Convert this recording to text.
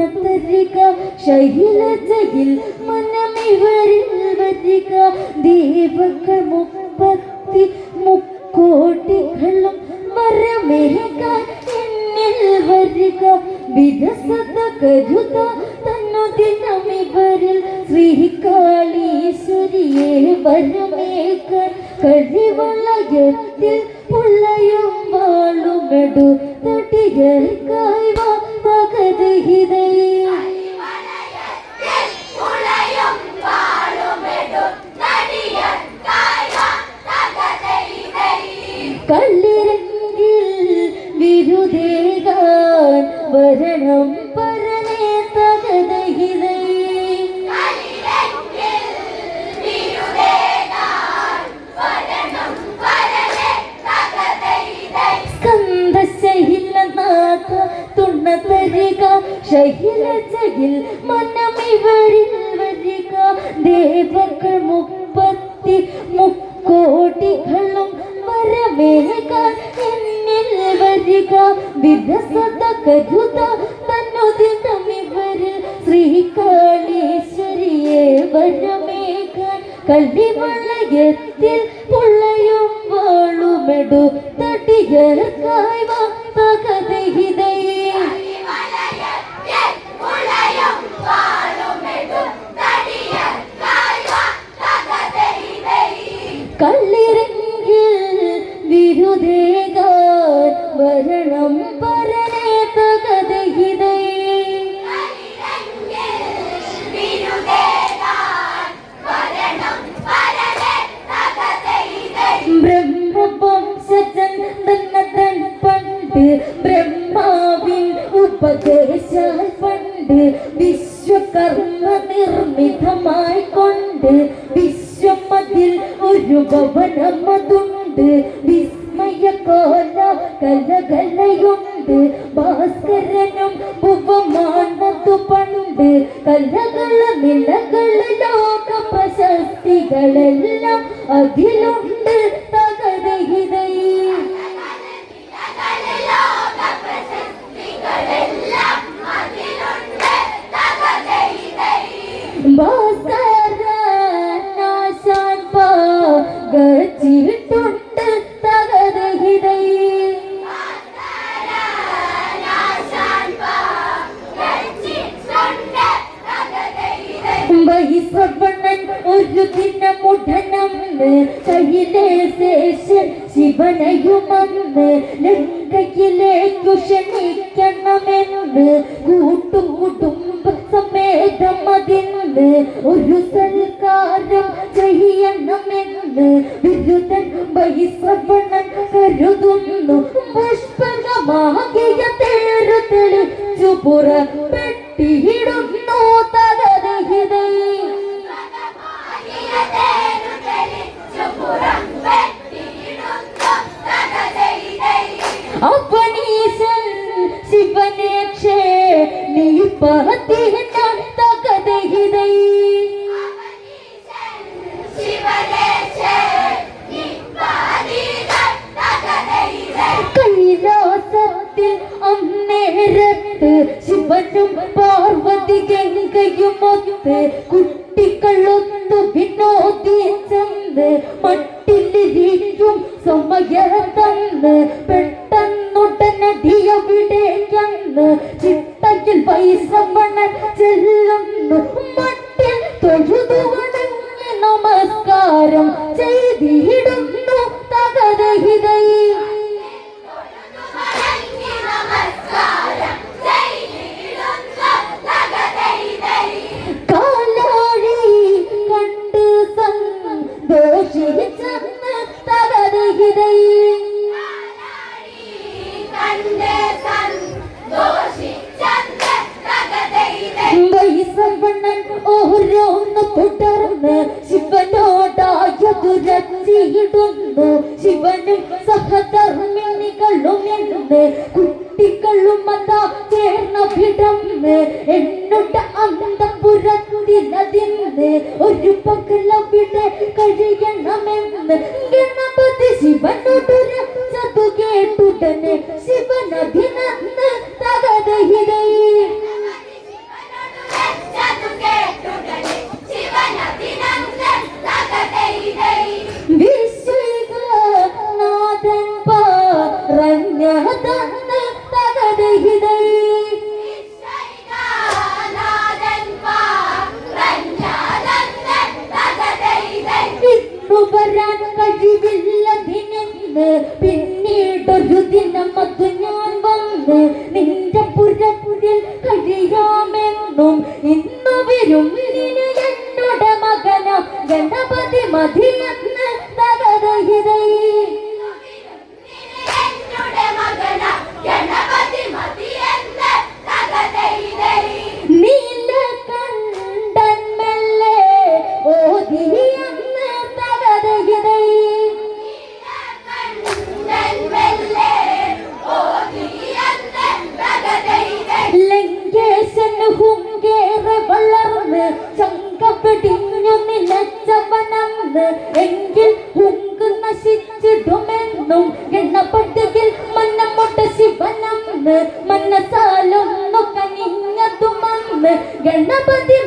തുണത്തരിക ശൈലജയിൽ മനമിവരിൽ വരിക ദേവകൾ മുപ്പത്തി മുക്കോടികളും വരമേകാൻ എന്നിൽ വരിക വിരസത കരുത തന്നു ദിനമിവരിൽ ശ്രീകാളീശ്വരിയെ വരമേകാൻ കഴിവളയത്തിൽ ശൈലജയിൽ ഇവരിൽ വരിക ദേവകൾ മുപ്പത്തി മുക്കോടികളും വരവേക എന്നിൽ വരിക വിരസത കരുത തന്നുദിനമിവരിൽ ശ്രീകാളീശ്വരിയെ വരമേക കള്ളിവളയത്തിൽ പുള്ളയും വാളുമെടു തടിയർക്കായി വാ. നിർമ്മിതമായി കൊണ്ട് വിശ്വമതിൽ ഒരു ഭവനമതുണ്ട്. വിസ്മയ കോല കലകലയുണ്ട് ഭാസ്കരനും ഭുവമാണതു പണ്ട് കലകള നിലകള ലോക പ്രശസ്തികളെല്ലാം അതിലുണ്ട് തകതഹിതൈ বাস ചെയ്യണമെന്ന് ബിരുദൻ വൈശ്രവണൻ കരുതുന്നു. പുഷ്പകമാകിയ തേരു തെളിച്ചു അന്നേരത്ത് ശിവനും പാർവതി ഗംഗയുമൊത്ത് കുട്ടികളൊത്തു വിനോദിച്ചെന്ന് മട്ടിലിരിക്കും സമയ പെട്ടെന്നുടനടിയവിടേക്കന്ന് ശിവനും സഹധർമ്മിണികളും എന്ന് സ്നേഹത്തന്ന് തകതഹിതൈ വരാൻ കഴിവില്ലതിനെന്ന് പിന്നീടൊരു ദിനം അത് ഞാൻ വന്ന് നിന്റെ പുരപ്പുരിൽ കഴിയാമെന്നും ഇന്നു വരും മനസ്സാലൊന്നു കനിഞ്ഞതുമന്ന് ഗണപതി